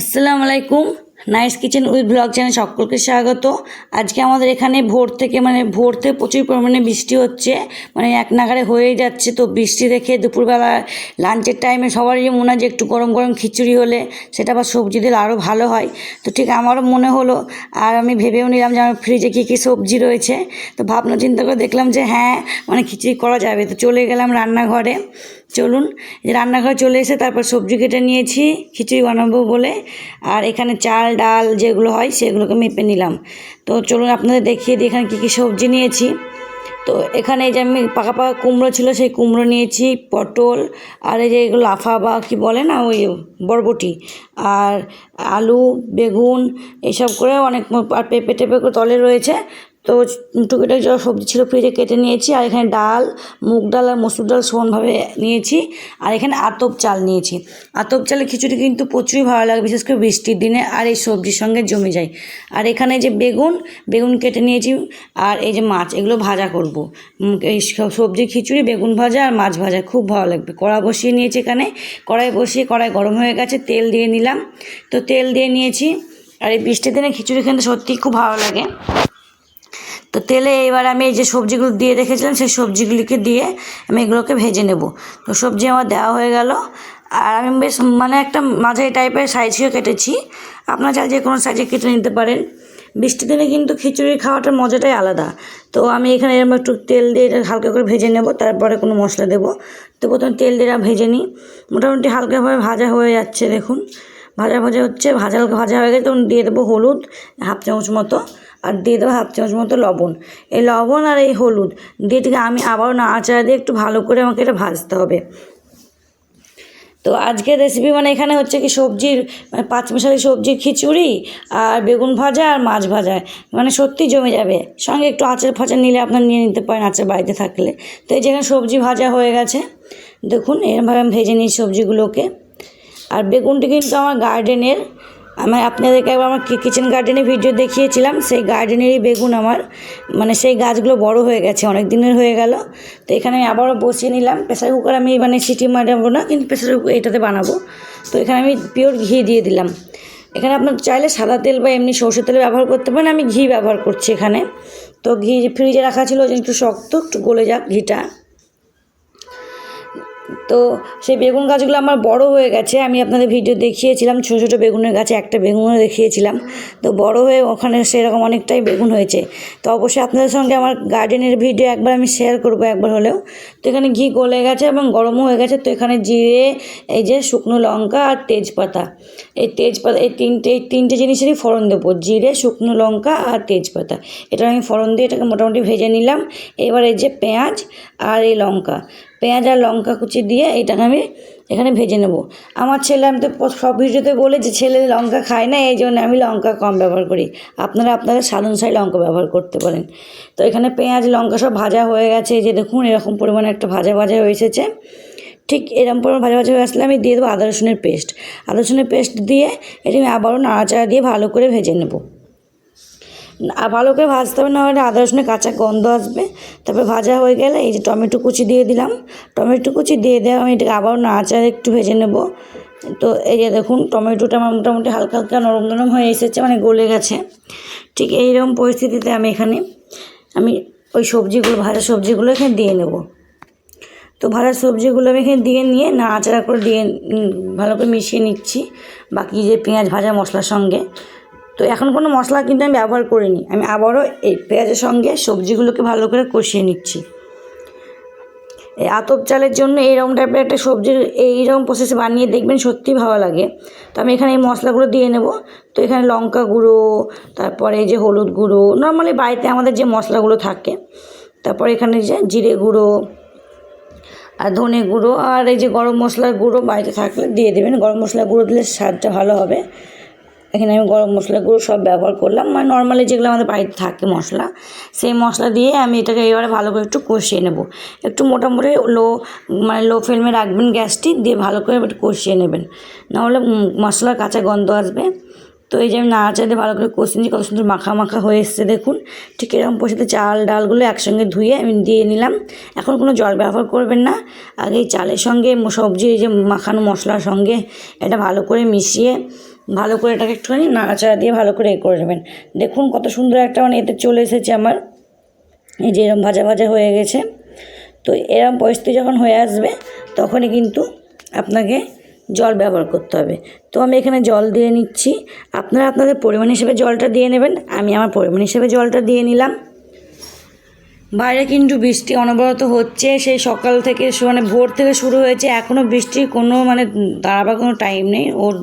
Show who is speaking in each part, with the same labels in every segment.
Speaker 1: আসসালামু আলাইকুম। Nice kitchen with blog channel সকলকে স্বাগত। আজকে আমাদের এখানে ভোর থেকে মানে ভোর থেকে প্রচুর পরিমাণে বৃষ্টি হচ্ছে। মানে এক নাগারে হয়েই যাচ্ছে। তো বৃষ্টি দেখে দুপুরবেলা লাঞ্চের টাইমে সবারই মনে হয় যে একটু গরম গরম খিচুড়ি হলে সেটা আবার সবজি দিলে আরও ভালো হয়। তো ঠিক আমারও মনে হলো, আর আমি ভেবেও নিলাম যে আমার ফ্রিজে কী কী সবজি রয়েছে। তো ভাবনা চিন্তা করে দেখলাম যে হ্যাঁ মানে খিচুড়ি করা যাবে। তো চলে গেলাম রান্নাঘরে। চলুন রান্নাঘরে চলে এসে তারপর সবজি কেটে নিয়েছি, খিচুড়ি বানাবো বলে। আর এখানে চাল ডাল যেগুলো হয় সেগুলোকে মেপে নিলাম। তো চলুন আপনাদের দেখিয়ে দিই এখানে কী কী সবজি নিয়েছি। তো এখানে এই যে আমি পাকা পাকা কুমড়ো ছিল সেই কুমড়ো নিয়েছি, পটল, আর এই যে এগুলো লাফা বা কি বলে না ওই বরবটি, আর আলু, বেগুন, এসব করে অনেক আর পেঁপে টেপে করে তলে রয়েছে। তো টুকিটাকি যা সবজি ছিল ফ্রিজে কেটে নিয়েছি, আর এখানে ডাল, মুগ ডাল আর মসুর ডাল সমানভাবে নিয়েছি, আর এখানে আতপ চাল নিয়েছি। আতপ চালের খিচুড়ি কিন্তু প্রচুরই ভালো লাগে, বিশেষ করে বৃষ্টির দিনে, আর এই সবজির সঙ্গে জমে যায়। আর এখানে যে বেগুন বেগুন কেটে নিয়েছি, আর এই যে মাছ, এগুলো ভাজা করব। এই সব সবজি খিচুড়ি, বেগুন ভাজা আর মাছ ভাজা, খুব ভালো লাগবে। কড়া বসিয়ে নিয়েছি এখানে কড়াই বসিয়ে কড়াই গরম হয়ে গেছে, তেল দিয়ে নিলাম। তো তেল দিয়ে নিয়েছি, আর এই বৃষ্টির দিনে খিচুড়ি খেতে সত্যিই খুব ভালো লাগে। তো তেলে এবার আমি এই যে সবজিগুলো দিয়ে রেখেছিলাম, সেই সবজিগুলিকে দিয়ে আমি এগুলোকে ভেজে নেব। তো সবজি আমার দেওয়া হয়ে গেল। আর আমি বেশ মানে একটা মাঝারি টাইপের সাইজকে কেটেছি। আপনার চাই যে কোনো সাইজে কেটে নিতে পারেন। বৃষ্টির দিনে কিন্তু খিচুড়ি খাওয়াটার মজাটাই আলাদা। তো আমি এখানে এরকম একটু তেল দিয়ে এটা হালকা করে ভেজে নেব, তারপরে কোনো মশলা দেবো। তো প্রথমে তেল দিয়ে ভেজে নিই। মোটামুটি হালকাভাবে ভাজা হয়ে যাচ্ছে, দেখুন। ভাজা ভাজা হচ্ছে, ভাজা ভাজা হয়ে গেছে, তখন দিয়ে দেবো হলুদ, হাফ চামচ মতো। আর দিয়ে দেবো হাফ চামচ মতো লবণ। এই লবণ আর এই হলুদ দিয়ে থেকে আমি আবারও নাড়াচাড়া দিয়ে একটু ভালো করে আমাকে এটা ভাজতে হবে। তো আজকের রেসিপি মানে এখানে হচ্ছে কি সবজির মানে পাঁচ মিশালি সবজির খিচুড়ি আর বেগুন ভাজা আর মাছ ভাজা। মানে সত্যি জমে যাবে। সঙ্গে একটু আচার ফাচার নিলে আপনার নিয়ে নিতে পারেন আচার বাড়িতে থাকলে। তো এই যেখানে সবজি ভাজা হয়ে গেছে। দেখুন, এরমভাবে আমি ভেজে নিই সবজিগুলোকে। আর বেগুনটি কিন্তু আমার গার্ডেনের আমার আপনাদেরকে একবার আমার কিচেন গার্ডেনের ভিডিও দেখিয়েছিলাম। সেই গার্ডেনেরই বেগুন আমার। মানে সেই গাছগুলো বড় হয়ে গেছে অনেক দিনের হয়ে গেল। তো এখানে আমি আবারও বসিয়ে নিলাম। প্রেসার কুকার আমি মানে সিটি মারাবো না, কিন্তু প্রেসার কুকার এটাতে বানাবো। তো এখানে আমি পিওর ঘি দিয়ে দিলাম। এখানে আপনার চাইলে সাদা তেল বা এমনি সর্ষের তেল ব্যবহার করতে পারেন। আমি ঘি ব্যবহার করছি এখানে। তো ঘি ফ্রিজে রাখা ছিল একটু শক্ত, একটু গলে যাক ঘিটা। তো সেই বেগুন গাছগুলো আমার বড় হয়ে গেছে। আমি আপনাদের ভিডিও দেখিয়েছিলাম, ছোটো ছোটো বেগুনের গাছে একটা বেগুনও দেখিয়েছিলাম। তো বড় হয়ে ওখানে সেরকম অনেকটাই বেগুন হয়েছে। তো অবশ্যই আপনাদের সঙ্গে আমার গার্ডেনের ভিডিও একবার আমি শেয়ার করব একবার হলেও। তো এখানে ঘি গলে গেছে এবং গরমও হয়ে গেছে। তো এখানে জিরে, এই যে শুকনো লঙ্কা আর তেজপাতা। এই তেজপাতা, এই তিনটে এই তিনটে জিনিসেরই ফোড়ন দেবো। জিরে, শুকনো লঙ্কা আর তেজপাতা। এটা আমি ফোড়ন দিয়ে এটাকে মোটামুটি ভেজে নিলাম। এবার এই যে পেঁয়াজ আর এই লঙ্কা। পেঁয়াজ আর লঙ্কা কুচি দিয়ে এটাকে আমি এখানে ভেজে নেব। আমার ছেলে, আমি তো সব ভিডিওতে বলে যে ছেলে লঙ্কা খায় না, এই জন্য আমি লঙ্কা কম ব্যবহার করি। আপনারা আপনাদের স্বাদ অনুসারে লঙ্কা ব্যবহার করতে পারেন। তো এখানে পেঁয়াজ, লঙ্কা সব ভাজা হয়ে গেছে যে দেখুন এরকম পরিমাণে একটা ভাজা ভাজা হয়ে এসেছে। ঠিক এরকম পরিমাণ ভাজা ভাজা হয়ে আসলে আমি দিয়ে দেবো আদা রসুনের পেস্ট। আদা রসুনের পেস্ট দিয়ে এটা আমি আবারও নাড়াচাড়া দিয়ে ভালো করে ভেজে নেব। ভালো করে ভাজতে হবে, না হলে আদা রসুনের কাঁচা গন্ধ আসবে। তারপরে ভাজা হয়ে গেলে এই যে টমেটো কুচি দিয়ে দিলাম। টমেটো কুচি দিয়ে দেওয়া আমি এটাকে আবার নাড়াচাড়া একটু ভেজে নেব। তো এই যে দেখুন, টমেটোটা আমার মোটামুটি হালকা হালকা নরম নরম হয়ে এসেছে মানে গলে গেছে। ঠিক এইরকম পরিস্থিতিতে আমি এখানে আমি ওই সবজিগুলো, ভাজা সবজিগুলো এখানে দিয়ে নেব। তো ভাজা সবজিগুলো আমি এখানে দিয়ে নিয়ে নাড়াচাড়া করে দিয়ে ভালো করে মিশিয়ে নিচ্ছি। বাকি যে পেঁয়াজ ভাজা মশলার সঙ্গে। তো এখন কোনো মশলা কিন্তু আমি ব্যবহার করিনি। আমি আবারও এই পেঁয়াজের সঙ্গে সবজিগুলোকে ভালো করে কষিয়ে নিচ্ছি। এই আতপ চালের জন্য এইরকম টাইপের একটা সবজির এইরকম প্রসেসে বানিয়ে দেখবেন সত্যিই ভালো লাগে। তো আমি এখানে এই মশলাগুলো দিয়ে নেব। তো এখানে লঙ্কা গুঁড়ো, তারপরে যে হলুদ গুঁড়ো নর্মালি বাড়িতে আমাদের যে মশলাগুলো থাকে, তারপরে এখানে যে জিরে গুঁড়ো আর ধনে গুঁড়ো আর এই যে গরম মশলার গুঁড়ো বাড়িতে থাকলে দিয়ে দেবেন। গরম মশলার গুঁড়ো দিলে স্বাদটা ভালো হবে। এখানে আমি গরম মশলাগুলো সব ব্যবহার করলাম। মানে নর্মালি যেগুলো আমাদের বাড়িতে থাকে মশলা, সেই মশলা দিয়ে আমি এটাকে এবারে ভালো করে একটু কষিয়ে নেব। একটু মোটামুটি লো মানে লো ফ্লেমে রাখবেন গ্যাসটি, দিয়ে ভালো করে একটু কষিয়ে নেবেন। নাহলে মশলার কাঁচা গন্ধ আসবে। তো এই যে আমি নাড়াচা দিয়ে ভালো করে কষিয়ে নিচ্ছি, কত সুন্দর মাখা মাখা হয়ে এসছে দেখুন। ঠিক এরকম পয়সাতে চাল ডালগুলো একসঙ্গে ধুয়ে আমি দিয়ে নিলাম। এখন কোনো জল ব্যবহার করবেন না। আগে চালের সঙ্গে সবজি, এই যে মাখানো মশলার সঙ্গে এটা ভালো করে মিশিয়ে ভালো করে এটাকে একটুখানি নাড়াচাড়া দিয়ে ভালো করে এ করে নেবেন। দেখুন কত সুন্দর একটা মানে এতে চলে এসেছে আমার। এই যে এরকম ভাজা ভাজা হয়ে গেছে। তো এরকম পরিস্থিতি যখন হয়ে আসবে, তখনই কিন্তু আপনাকে জল ব্যবহার করতে হবে। তো আমি এখানে জল দিয়ে নিচ্ছি। আপনারা আপনাদের পরিমাণ হিসেবে জলটা দিয়ে নেবেন। আমি আমার পরিমাণ হিসেবে জলটা দিয়ে নিলাম। বাইরে কিন্তু বৃষ্টি অনবরত হচ্ছে। সেই সকাল থেকে মানে ভোর থেকে শুরু হয়েছে। এখনও বৃষ্টির কোনো মানে দাঁড়াবার কোনো টাইম নেই। ওর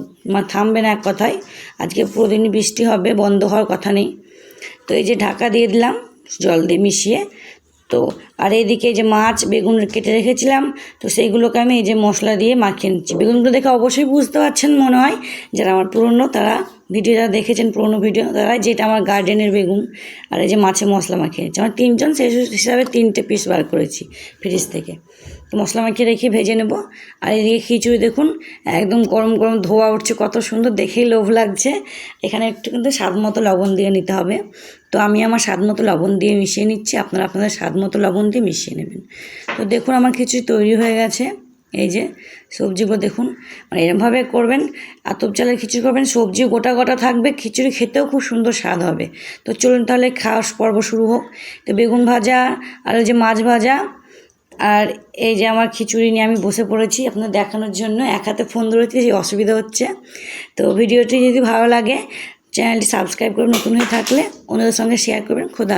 Speaker 1: থামবে না এক কথায়। আজকে পুরো বৃষ্টি হবে, বন্ধ হওয়ার কথা নেই। তো এই যে ঢাকা দিয়ে দিলাম, জল দিয়ে মিশিয়ে। তো আর এইদিকে যে মাছ বেগুন কেটে রেখেছিলাম। তো সেইগুলোকে আমি এই যে মশলা দিয়ে মাখিয়ে নিচ্ছি। বেগুনগুলো দেখে অবশ্যই বুঝতে পারছেন মনে হয়, যারা আমার পুরনো, তারা ভিডিও যারা দেখেছেন, পুরোনো ভিডিও, তারা যেটা আমার গার্ডেনের বেগুন আর এই যে মাছে মশলা মাখিয়ে নিচ্ছি আমার তিনজন সেই হিসাবে তিনটে পিস বার করেছি ফ্রিজ থেকে। তো মশলা মাখিয়ে রেখে ভেজে নেব। আর এদিকে খিচুড়ি দেখুন, একদম গরম গরম ধোয়া উঠছে, কত সুন্দর, দেখেই লোভ লাগছে। এখানে একটু কিন্তু স্বাদ মতো লবণ দিয়ে নিতে হবে। তো আমি আমার স্বাদ মতো লবণ দিয়ে মিশিয়ে নিচ্ছি, আপনারা আপনাদের স্বাদ মতো লবণ দিয়ে মিশিয়ে নেবেন। তো দেখুন আমার খিচুড়ি তৈরি হয়ে গেছে। এই যে সবজিগুলো দেখুন মানে এরমভাবে করবেন, আতপ চালের খিচুড়ি করবেন, সবজি গোটা গোটা থাকবে, খিচুড়ি খেতেও খুব সুন্দর স্বাদ হবে। তো চলুন তাহলে খাওয়া পর্ব শুরু হোক। তো বেগুন ভাজা আর ওই যে মাছ ভাজা আর এই যে আমার খিচুড়ি নিয়ে আমি বসে পড়েছি আপনার দেখানোর জন্য, এক হাতে ফোন ধরেছি সেই অসুবিধা হচ্ছে। তো ভিডিওটি যদি ভালো লাগে, চ্যানেলটি সাবস্ক্রাইব করে নতুন হয়ে থাকলে অন্যদের সঙ্গে শেয়ার করবেন, খোদা